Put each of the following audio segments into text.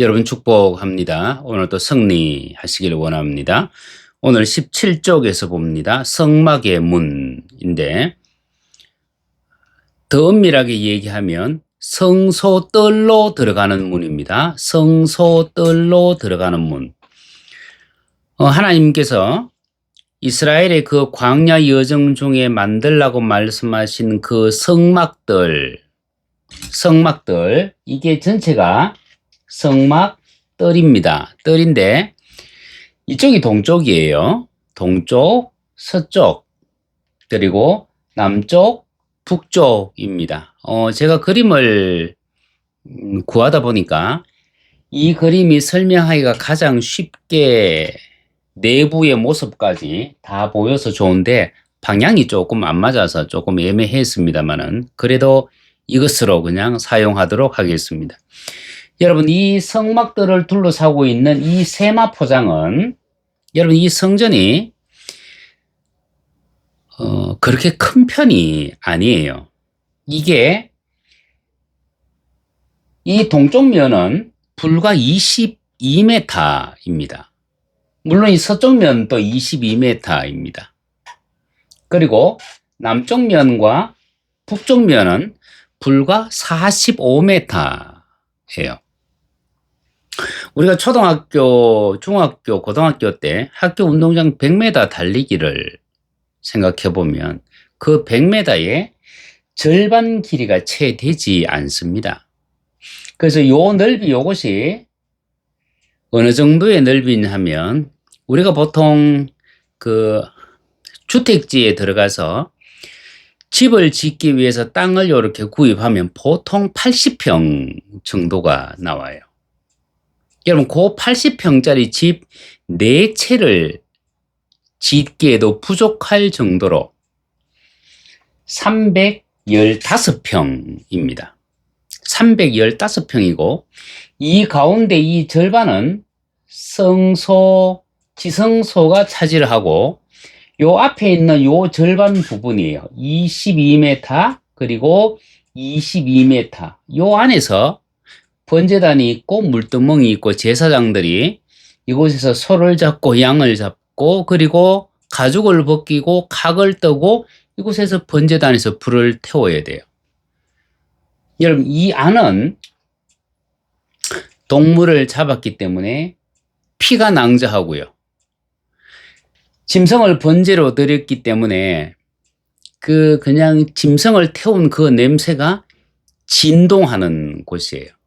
여러분 축복합니다. 오늘도 승리하시기를 원합니다. 오늘 17쪽에서 봅니다. 성막의 문인데 더 엄밀하게 얘기하면 성소뜰로 들어가는 문입니다. 성소뜰로 들어가는 문. 어, 하나님께서 이스라엘의 그 광야 여정 중에 만들라고 말씀하신 그 성막들, 성막들, 이게 전체가 성막 뜰입니다. 뜰인데, 이쪽이 동쪽이에요. 동쪽, 서쪽, 그리고 남쪽, 북쪽입니다. 어, 제가 그림을 음, 구하다 보니까 이 그림이 설명하기가 가장 쉽게 내부의 모습까지 다 보여서 좋은데 방향이 조금 안 맞아서 조금 애매했습니다만은 그래도 이것으로 그냥 사용하도록 하겠습니다. 여러분 이 성막들을 둘러싸고 있는 이 세마 포장은 여러분 이 성전이 어, 그렇게 큰 편이 아니에요. 이게 이 동쪽 면은 불과 22m입니다. 물론 이 서쪽 면도 22m입니다. 그리고 남쪽 면과 북쪽 면은 불과 45m예요. 우리가 초등학교, 중학교, 고등학교 때 학교 운동장 100m 달리기를 생각해 보면 그 100m의 절반 길이가 채 되지 않습니다. 그래서 요 넓이 요것이 어느 정도의 넓이냐 하면 우리가 보통 그 주택지에 들어가서 집을 짓기 위해서 땅을 이렇게 구입하면 보통 80평 정도가 나와요. 여러분, 그 80평짜리 집 4채를 짓기에도 부족할 정도로 315평입니다. 315평이고, 이 가운데 이 절반은 성소, 지성소가 차지를 하고, 요 앞에 있는 요 절반 부분이에요. 22m, 그리고 22m. 요 안에서 번제단이 있고, 물두멍이 있고, 제사장들이 이곳에서 소를 잡고, 양을 잡고, 그리고 가죽을 벗기고, 각을 떠고, 이곳에서 번제단에서 불을 태워야 돼요. 여러분, 이 안은 동물을 잡았기 때문에 피가 낭자하고요. 짐승을 번제로 드렸기 때문에 그 그냥 짐승을 태운 그 냄새가 진동하는 곳이에요.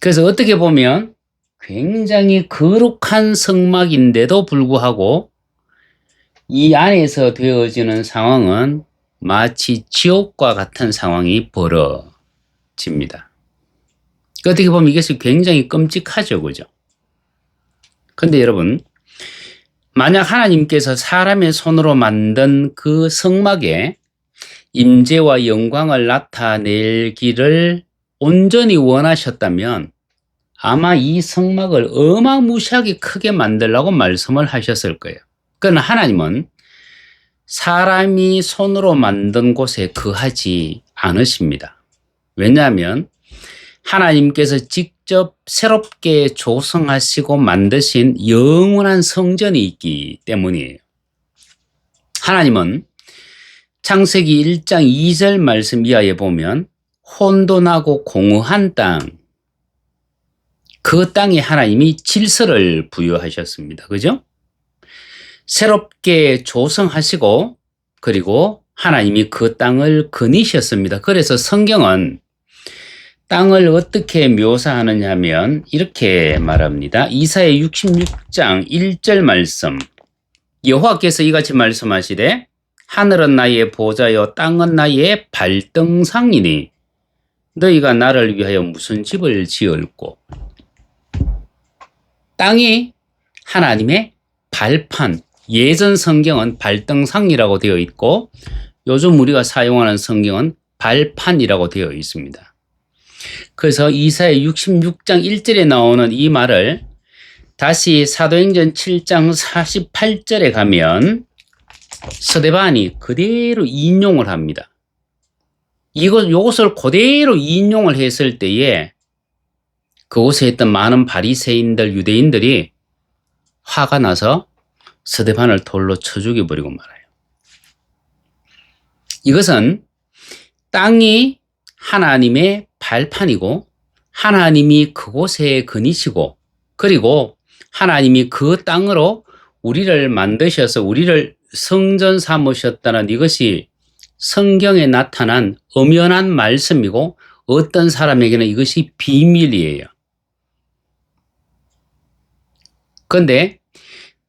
그래서 어떻게 보면 굉장히 거룩한 성막인데도 불구하고 이 안에서 되어지는 상황은 마치 지옥과 같은 상황이 벌어집니다. 어떻게 보면 이것이 굉장히 끔찍하죠, 그죠? 근데 여러분, 만약 하나님께서 사람의 손으로 만든 그 성막에 임재와 영광을 나타내기를 온전히 원하셨다면 아마 이 성막을 어마무시하게 크게 만들라고 말씀을 하셨을 거예요. 그러나 하나님은 사람이 손으로 만든 곳에 거하지 않으십니다. 왜냐하면 하나님께서 직접 새롭게 조성하시고 만드신 영원한 성전이 있기 때문이에요. 하나님은 창세기 1장 2절 말씀 이하에 보면 혼돈하고 공허한 땅, 그 땅에 하나님이 질서를 부여하셨습니다. 그죠? 새롭게 조성하시고 그리고 하나님이 그 땅을 거니셨습니다. 그래서 성경은 땅을 어떻게 묘사하느냐 하면 이렇게 말합니다. 이사의 66장 1절 말씀. 여호와께서 이같이 말씀하시되 하늘은 나의 보좌요 땅은 나의 발등상이니 너희가 나를 위하여 무슨 집을 지을꼬 땅이 하나님의 발판 예전 성경은 발등상이라고 되어 있고 요즘 우리가 사용하는 성경은 발판이라고 되어 있습니다. 그래서 이사의 66장 1절에 나오는 이 말을 다시 사도행전 7장 48절에 가면 서대반이 그대로 인용을 합니다. 이것, 요것을 그대로 인용을 했을 때에 그곳에 있던 많은 바리새인들 유대인들이 화가 나서 스데반을 돌로 쳐 죽여버리고 말아요. 이것은 땅이 하나님의 발판이고 하나님이 그곳에 거니시고 그리고 하나님이 그 땅으로 우리를 만드셔서 우리를 성전 삼으셨다는 이것이 성경에 나타난 엄연한 말씀이고 어떤 사람에게는 이것이 비밀이에요. 그런데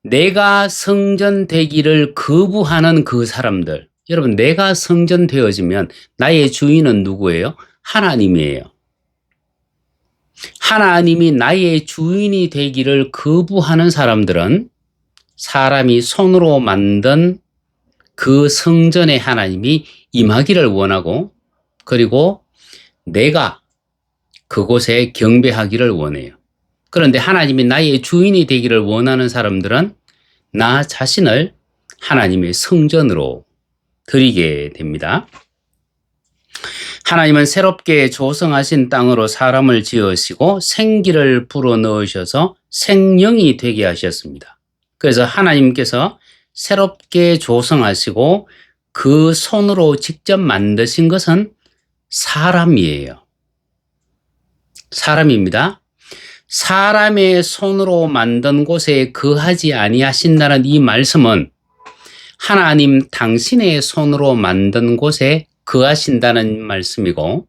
내가 성전 되기를 거부하는 그 사람들, 여러분, 내가 성전 되어지면 나의 주인은 누구예요? 하나님이에요. 하나님이 나의 주인이 되기를 거부하는 사람들은 사람이 손으로 만든 그 성전에 하나님이 임하기를 원하고 그리고 내가 그곳에 경배하기를 원해요. 그런데 하나님이 나의 주인이 되기를 원하는 사람들은 나 자신을 하나님의 성전으로 드리게 됩니다. 하나님은 새롭게 조성하신 땅으로 사람을 지으시고 생기를 불어 넣으셔서 생명이 되게 하셨습니다. 그래서 하나님께서 새롭게 조성하시고 그 손으로 직접 만드신 것은 사람이에요. 사람입니다. 사람의 손으로 만든 곳에 거하지 아니하신다는 이 말씀은 하나님 당신의 손으로 만든 곳에 거하신다는 말씀이고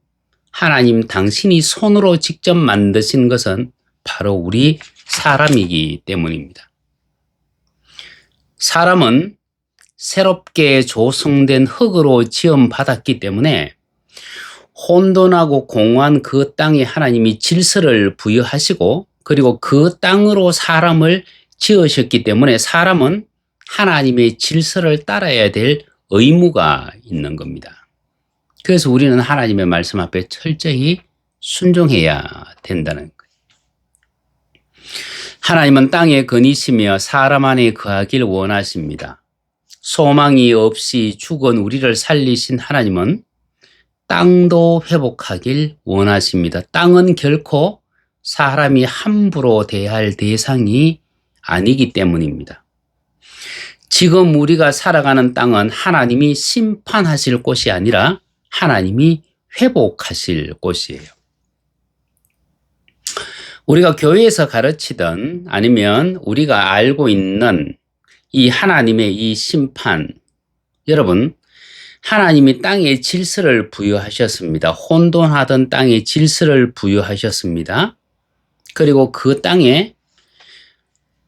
하나님 당신이 손으로 직접 만드신 것은 바로 우리 사람이기 때문입니다. 사람은 새롭게 조성된 흙으로 지음받았기 때문에 혼돈하고 공허한 그 땅에 하나님이 질서를 부여하시고 그리고 그 땅으로 사람을 지으셨기 때문에 사람은 하나님의 질서를 따라야 될 의무가 있는 겁니다. 그래서 우리는 하나님의 말씀 앞에 철저히 순종해야 된다는 거예요. 하나님은 땅에 거니시며 사람 안에 거하길 원하십니다. 소망이 없이 죽은 우리를 살리신 하나님은 땅도 회복하길 원하십니다. 땅은 결코 사람이 함부로 대할 대상이 아니기 때문입니다. 지금 우리가 살아가는 땅은 하나님이 심판하실 곳이 아니라 하나님이 회복하실 곳이에요. 우리가 교회에서 가르치던 아니면 우리가 알고 있는 이 하나님의 이 심판, 여러분, 하나님이 땅에 질서를 부여하셨습니다. 혼돈하던 땅에 질서를 부여하셨습니다. 그리고 그 땅에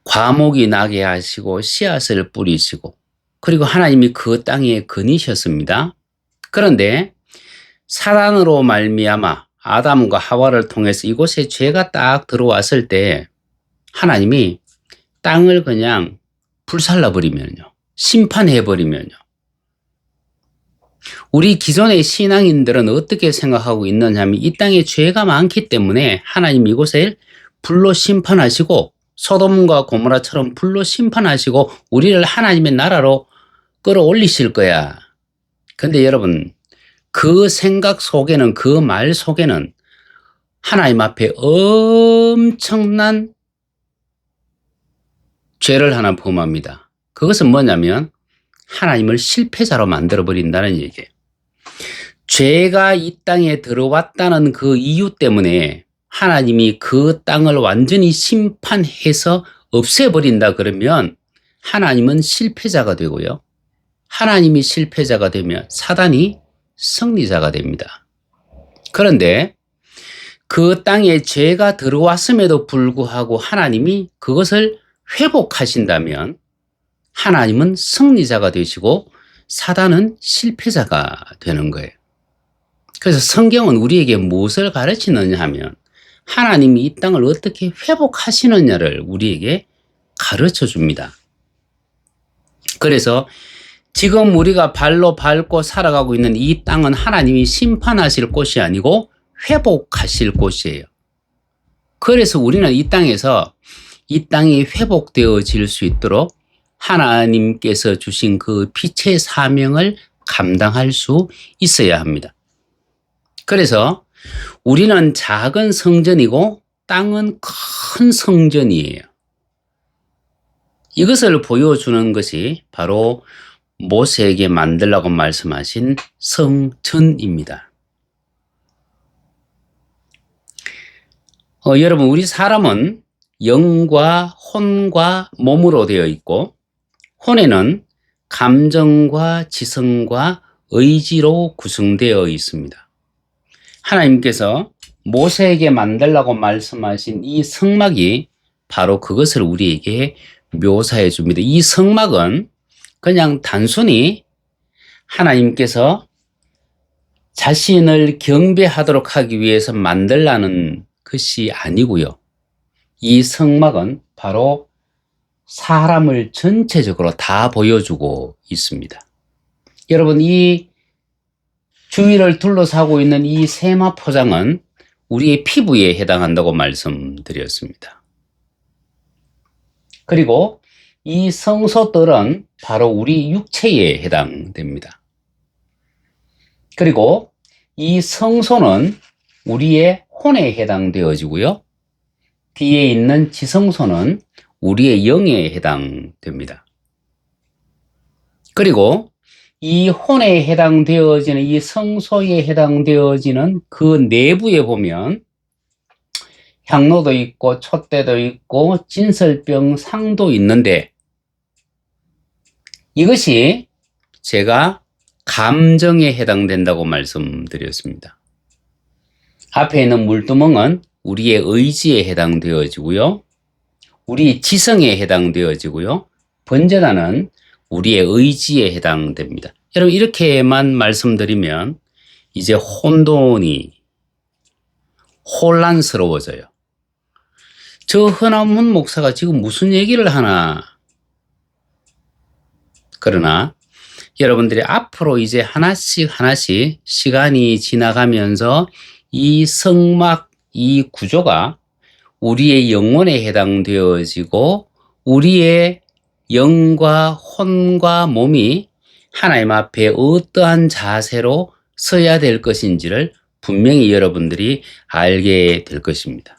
과목이 나게 하시고 씨앗을 뿌리시고 그리고 하나님이 그 땅에 거니셨습니다. 그런데 사단으로 말미암아 아담과 하와를 통해서 이곳에 죄가 딱 들어왔을 때 하나님이 땅을 그냥 불살라 버리면요. 심판해 버리면요. 우리 기존의 신앙인들은 어떻게 생각하고 있느냐 하면 이 땅에 죄가 많기 때문에 하나님 이곳을 불로 심판하시고 소돔과 고모라처럼 불로 심판하시고 우리를 하나님의 나라로 끌어올리실 거야. 근데 여러분 그 생각 속에는 그 말 속에는 하나님 앞에 엄청난 죄를 하나 범합니다. 그것은 뭐냐면 하나님을 실패자로 만들어 버린다는 얘기예요. 죄가 이 땅에 들어왔다는 그 이유 때문에 하나님이 그 땅을 완전히 심판해서 없애버린다 그러면 하나님은 실패자가 되고요. 하나님이 실패자가 되면 사단이 승리자가 됩니다. 그런데 그 땅에 죄가 들어왔음에도 불구하고 하나님이 그것을 회복하신다면 하나님은 승리자가 되시고 사단은 실패자가 되는 거예요. 그래서 성경은 우리에게 무엇을 가르치느냐 하면 하나님이 이 땅을 어떻게 회복하시느냐를 우리에게 가르쳐 줍니다. 그래서 지금 우리가 발로 밟고 살아가고 있는 이 땅은 하나님이 심판하실 곳이 아니고 회복하실 곳이에요. 그래서 우리는 이 땅에서 이 땅이 회복되어질 수 있도록 하나님께서 주신 그 빛의 사명을 감당할 수 있어야 합니다. 그래서 우리는 작은 성전이고 땅은 큰 성전이에요. 이것을 보여주는 것이 바로 모세에게 만들라고 말씀하신 성전입니다. 어, 여러분, 우리 사람은 영과 혼과 몸으로 되어 있고, 혼에는 감정과 지성과 의지로 구성되어 있습니다. 하나님께서 모세에게 만들라고 말씀하신 이 성막이 바로 그것을 우리에게 묘사해 줍니다. 이 성막은 그냥 단순히 하나님께서 자신을 경배하도록 하기 위해서 만들라는 것이 아니고요. 이 성막은 바로 사람을 전체적으로 다 보여주고 있습니다. 여러분, 이 주위를 둘러싸고 있는 이 세마 포장은 우리의 피부에 해당한다고 말씀드렸습니다. 그리고 이 성소들은 바로 우리 육체에 해당됩니다. 그리고 이 성소는 우리의 혼에 해당되어지고요. 뒤에 있는 지성소는 우리의 영에 해당됩니다. 그리고 이 혼에 해당되어지는 이 성소에 해당되어지는 그 내부에 보면 향로도 있고 촛대도 있고 진설병 상도 있는데 이것이 제가 감정에 해당된다고 말씀드렸습니다. 앞에 있는 물두멍은 우리의 의지에 해당되어지고요. 우리 지성에 해당되어지고요. 번제단은 우리의 의지에 해당됩니다. 여러분 이렇게만 말씀드리면 이제 혼돈이 혼란스러워져요. 저 허남훈 목사가 지금 무슨 얘기를 하나. 그러나 여러분들이 앞으로 이제 하나씩 하나씩 시간이 지나가면서 이 성막, 이 구조가 우리의 영혼에 해당되어지고 우리의 영과 혼과 몸이 하나님 앞에 어떠한 자세로 서야 될 것인지를 분명히 여러분들이 알게 될 것입니다.